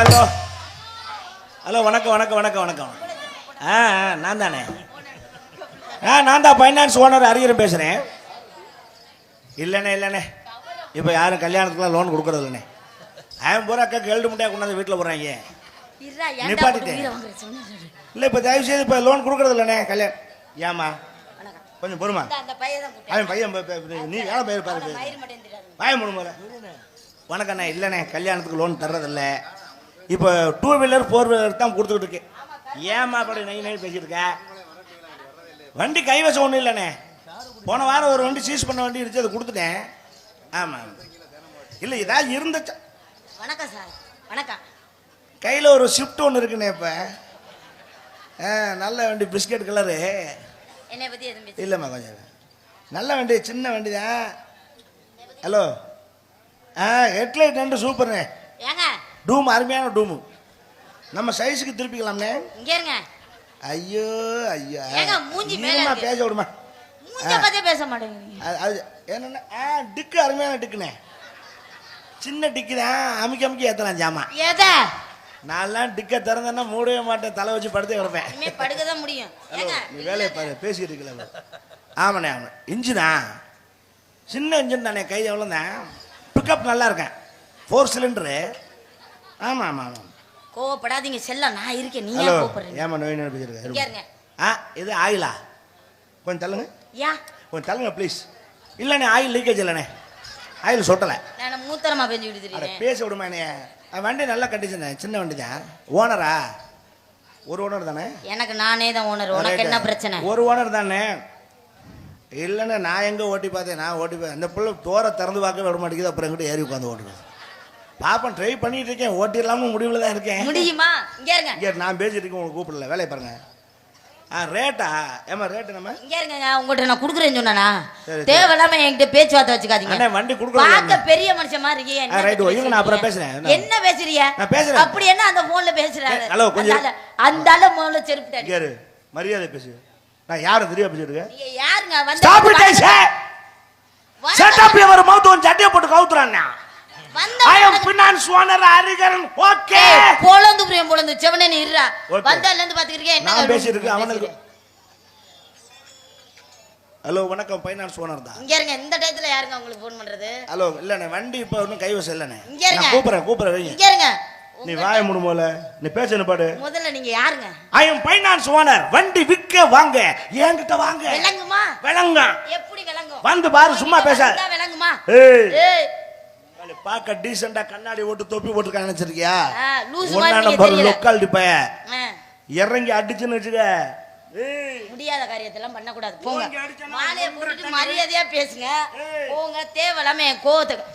Hello. Hello வணக்கம் வணக்கம் வணக்கம் வணக்கம். ஆ நான் தானே. ஆ நான் தான் ஃபைனான்ஸ் ஓனர் அரியரும் பேசுகிறேன் இல்லைண்ணே இல்லைண்ணே. இப்போ யாரும் கல்யாணத்துக்குலாம் லோன் கொடுக்குறது இல்லைண்ணே. அவன் பூரா அக்கா கெல்டு முட்டையாக கொண்டாந்து வீட்டில் போடுறாங்க. ஏன்டா நிப்பாட்டிட்டேன். இல்லை இப்போ தயவு செய்து இப்போ லோன் கொடுக்குறது இல்லைண்ணே கல்யாணம் ஏமா. கொஞ்சம் பொறுமா. அவன் பையன் நீ வேலை பயிர் பாரு. வாய முடியுமா வணக்கண்ணே. இல்லைண்ணே கல்யாணத்துக்கு லோன் தர்றதில்ல. இப்போ டூ வீலர் ஃபோர் வீலர் தான் கொடுத்துக்கிட்டு இருக்கேன் ஏமா அப்படி நை நை பேசிட்டு இருக்க? வண்டி கைவசம் ஒன்றும் இல்லைண்ணே. போன வாரம் ஒரு வண்டி சீஸ் பண்ண வண்டி இருந்துச்சு அதை கொடுத்துட்டேன். ஆமாம் இல்லை ஏதாவது இருந்துச்சு? வணக்கம் சார். வணக்கம். கையில் ஒரு ஷிஃப்ட் ஒன்று இருக்குண்ணே இப்போ. ஆ நல்ல வண்டி பிஸ்கட் கலரு என்னை இல்லைம்மா கொஞ்சம் நல்ல வண்டி சின்ன வண்டி தான் ஹலோ ஆ ஹெட்லைட் ரெண்டு சூப்பர்ண்ணே ஏங்க டூம் அருமையான டூமு. நம்ம சைஸுக்கு திருப்பிக்கலாம்ண்ணே. இங்க இருங்க. ஐயோ ஐயோ. ஏங்க, மூஞ்சி மேல. பேச விடுமா? மூஞ்ச பத்தே பேச மாட்டேங்கிறீங்க. அது என்னென்ன? ஆ டிக்கு அருமையான டிக்குண்ணே. சின்ன டிக்கு தான் அமுக்கி அமுக்கி ஏற்றலாம் ஜாமான் எதை? நான்லாம் டிக்கை திறந்தேன்னா மூடவே மாட்டேன் தலை வச்சு படுத்தே கிடப்பேன். இனிமே படுக்கதான் முடியும். நீ வேலையை பாரு பேசிட்டு இருக்கல ஆமாண்ணே ஆமாம் இன்ஜினா? சின்ன இன்ஜின் தானே கை எவ்வளோ தான் பிக்கப் நல்லா இருக்கேன். ஃபோர் சிலிண்டரு ஆமாம் ஆமாம் ஆமாம் கோவப்படாதீங்க செல்லம் நான் இருக்கேன். நீ ஹலோ கோவப்படுறீங்க ஏமா நோய் இருங்க. ஆ இது ஆயிலா? கொஞ்சம் தள்ளுங்க. ஏன் கொஞ்சம் தள்ளுங்க ப்ளீஸ் இல்லைண்ணே ஆயில் லீக்கேஜ் இல்லைண்ணே. ஆயில் சொட்டலை. நான் மூத்தரமா பெஞ்சு தெரியுறேன் பேச விடுமாண்ணே அஹ் வண்டி நல்ல கண்டிஷன் சின்ன வண்டி தான். ஓனரா ஒரு ஓனர் தானே? எனக்கு நானே தான் ஓனர் உனக்கு என்ன பிரச்சனை? ஒரு ஓனர் தானே? இல்லைண்ணே நான் எங்கே ஓட்டி பார்த்தேன்? நான் ஓட்டி பார்த்தேன் அந்த பிள்ளை தோரை திறந்து பார்க்க விட மாட்டேங்குது அப்புறம் எங்கிட்ட ஏறி உட்காந்து ஓட்டுறது பாப்பேன் ட்ரை பண்ணிட்டு இருக்கேன். ஓட்டிடலாம்னு முடிவில் தான் இருக்கேன். முடியுமா? இங்க இருங்க. இங்கே நான் பேசிட்டு இருக்கேன் உங்களுக்கு கூப்பிடல. வேலையை பாருங்க. ஆ ரேட்டா ஏமா ரேட்டு நம்ம இங்க இருங்க உங்கள்கிட்ட நான் குடுக்குறேன்னு சொன்னானா. தேவையில்லாம என்கிட்ட பேச்சுவார்த்தை வச்சுக்காதீங்க. அண்ணே வண்டி கொடுக்குறது பார்க்க பெரிய மனுஷன் மாதிரி இருக்கீங்க. ரைட், இருங்க, நான் அப்புறம்? பேசுறேன். என்ன? பேசுறீங்க? நான் பேசுறேன். அப்படி என்ன அந்த போன்ல பேசுறாரு? ஹலோ, கொஞ்சம் அந்த ஆளு- முதல்ல செருப்பு தட்டி. இங்கே இரு. மரியாதை பேசு. நான் யாரும் தெரியா பேசிட்டு இருக்கேன்? நீங்க யாருங்க? வந்து stop it say shut up your mouth one சட்டையை போட்டு கவுத்துறானே I am finance owner okay ஏய், பொழந்து புரியும் பொழந்து செவனே நீ இருடா. வந்தால இருந்து பாத்துக்கிறீங்க என்ன நான் பேசிட்டு அவனுக்கு ஹலோ வணக்கம். ஃபைனான்ஸ் ஓனர் தான். இங்க இருங்க. இந்த டயத்துல யாருங்க உங்களுக்கு ஃபோன் பண்றது? ஹலோ இல்லண்ணே வண்டி இப்போ ஒன்றும் கைவசம் இருங்க. நான் கூப்பிட்றேன் கூப்பிட்றேன் வைங்க. இங்க இருங்க. நீ வாய முடியுமோல நீ பேசணும் பாடு? முதல்ல நீங்க யாருங்க? ஐ அம் ஃபைனான்ஸ் ஓனர் வண்டி விற்க வாங்க. என்கிட்ட வாங்க. விளங்குமா? விளங்க எப்படி விளங்கும்? வந்து பாரு சும்மா பேசாத. விளங்குமா? ஏய் அவளை பார்க்க டீசெண்டா கண்ணாடி ஓட்டு தொப்பி போட்டுருக்காங்க நினைச்சிருக்கியா? ஒன்னா நம்பர். லொக்காலிட்டி பைய. இறங்கி அடிச்சுன்னு வச்சுக்க. முடியாத காரியத்தெல்லாம் பண்ணக்கூடாது. போங்க. மாலையை போட்டுட்டு மரியாதையா பேசுங்க. போங்க தேவையில்லாம என் கோவத்துக்கு